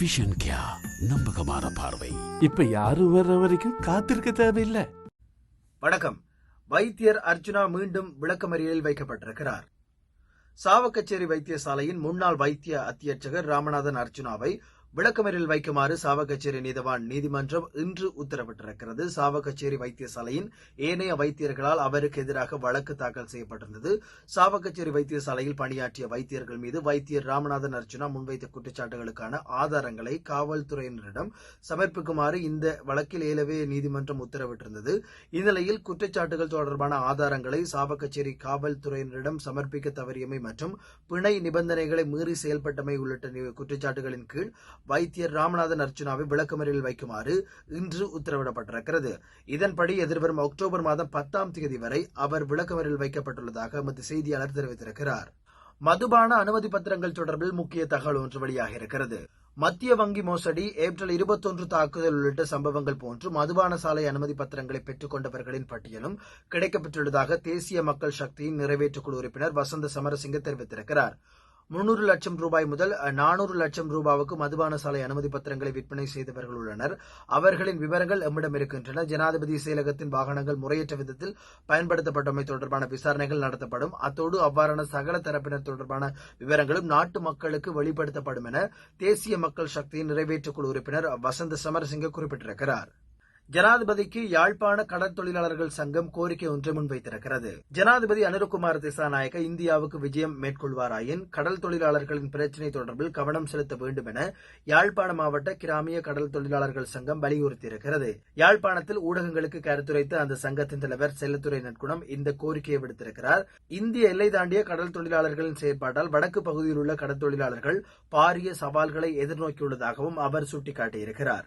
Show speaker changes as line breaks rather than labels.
Vision கியா நம்பகமான பார்வை.
இப்ப யாரும் வர்ற வரைக்கும் காத்திருக்க தேவையில்லை.
வணக்கம். வைத்தியர் அர்ஜுனா மீண்டும் விளக்கமறியலில் வைக்கப்பட்டிருக்கிறார். சாவகச்சேரி வைத்தியசாலையின் முன்னாள் வைத்திய அத்தியட்சகர் ராமநாதன் அர்ஜுனாவை விளக்கமறியல் வைக்குமாறு சாவகச்சேரி நீதவான் நீதிமன்றம் இன்று உத்தரவிட்டிருக்கிறது. சாவகச்சேரி வைத்தியசாலையின் ஏனைய வைத்தியர்களால் அவருக்கு எதிராக வழக்கு தாக்கல் செய்யப்பட்டிருந்தது. சாவகச்சேரி வைத்தியசாலையில் பணியாற்றிய வைத்தியர்கள் மீது வைத்தியர் ராமநாதன் அர்ஜுனா முன்வைத்த குற்றச்சாட்டுகளுக்கான ஆதாரங்களை காவல்துறையினரிடம் சமர்ப்பிக்குமாறு இந்த வழக்கில் ஏலவே நீதிமன்றம் உத்தரவிட்டிருந்தது. இந்நிலையில் குற்றச்சாட்டுகள் தொடர்பான ஆதாரங்களை சாவகச்சேரி காவல்துறையினரிடம் சமர்ப்பிக்க தவறியமை மற்றும் பிணை நிபந்தனைகளை மீறி செயல்பட்டமை உள்ளிட்ட குற்றச்சாட்டுகளின் கீழ் வைத்தியர் ராமநாதன் அர்ச்சுனாவை விளக்கமறியில் வைக்குமாறு இன்று உத்தரவிடப்பட்டிருக்கிறது. இதன்படி எதிர்வரும் அக்டோபர் மாதம் பத்தாம் தேதி வரை அவர் விளக்கமறியில் வைக்கப்பட்டுள்ளதாக எமது செய்தியாளர் தெரிவித்திருக்கிறார். மதுபான அனுமதி பத்திரங்கள் தொடர்பில் முக்கிய தகவல் ஒன்று வெளியாகியிருக்கிறது மத்திய வங்கி மோசடி ஏப்ரல் இருபத்தொன்று தாக்குதல் உள்ளிட்ட சம்பவங்கள் போன்று மதுபான சாலை அனுமதி பத்திரங்களை பெற்றுக் கொண்டவர்களின் பட்டியலும் கிடைக்கப்பெற்றுள்ளதாக தேசிய மக்கள் சக்தியின் நிறைவேற்றுக்குழு உறுப்பினர் வசந்த சமரசிங்க தெரிவித்திருக்கிறார். முன்னூறு லட்சம் ரூபாய் முதல் நானூறு லட்சம் ரூபாவுக்கு மதுபான சாலை அனுமதி பத்திரங்களை விற்பனை செய்தவர்கள் உள்ளனர். அவர்களின் விவரங்கள் எம்மிடம் இருக்கின்றன. ஜனாதிபதி செயலகத்தின் வாகனங்கள் முறையற்ற விதத்தில் பயன்படுத்தப்பட்டமை தொடர்பான விசாரணைகள் நடத்தப்படும். அத்தோடு அவ்வாறான சகல தரப்பினர் தொடர்பான விவரங்களும் நாட்டு மக்களுக்கு வெளிப்படுத்தப்படும் என தேசிய மக்கள் சக்தியின் நிறைவேற்றுக்குழு உறுப்பினர் வசந்த சமரசிங்க குறிப்பிட்டிருக்கிறார். ஜனாதிபதிக்கு யாழ்ப்பாண கடற்தொழிலாளர்கள் சங்கம் கோரிக்கை ஒன்றை முன்வைத்திருக்கிறது. ஜனாதிபதி அனுரகுமார் திசாநாயக்க இந்தியாவுக்கு விஜயம் மேற்கொள்வாராயின் கடல் தொழிலாளர்களின் பிரச்சினை தொடர்பில் கவனம் செலுத்த வேண்டும் என யாழ்ப்பாண மாவட்ட கிராமிய கடல் தொழிலாளர்கள் சங்கம் வலியுறுத்தியிருக்கிறது. யாழ்ப்பாணத்தில் ஊடகங்களுக்கு கருத்துரைத்த அந்த சங்கத்தின் தலைவர் செல்லத்துறை நற்குணம் இந்த கோரிக்கையை விடுத்திருக்கிறார். இந்திய எல்லை தாண்டிய கடல் தொழிலாளர்களின் செயற்பாட்டால் வடக்கு பகுதியில் உள்ள கடல் தொழிலாளர்கள் பாரிய சவால்களை எதிர்நோக்கியுள்ளதாகவும் அவர் சுட்டிக்காட்டியிருக்கிறார்.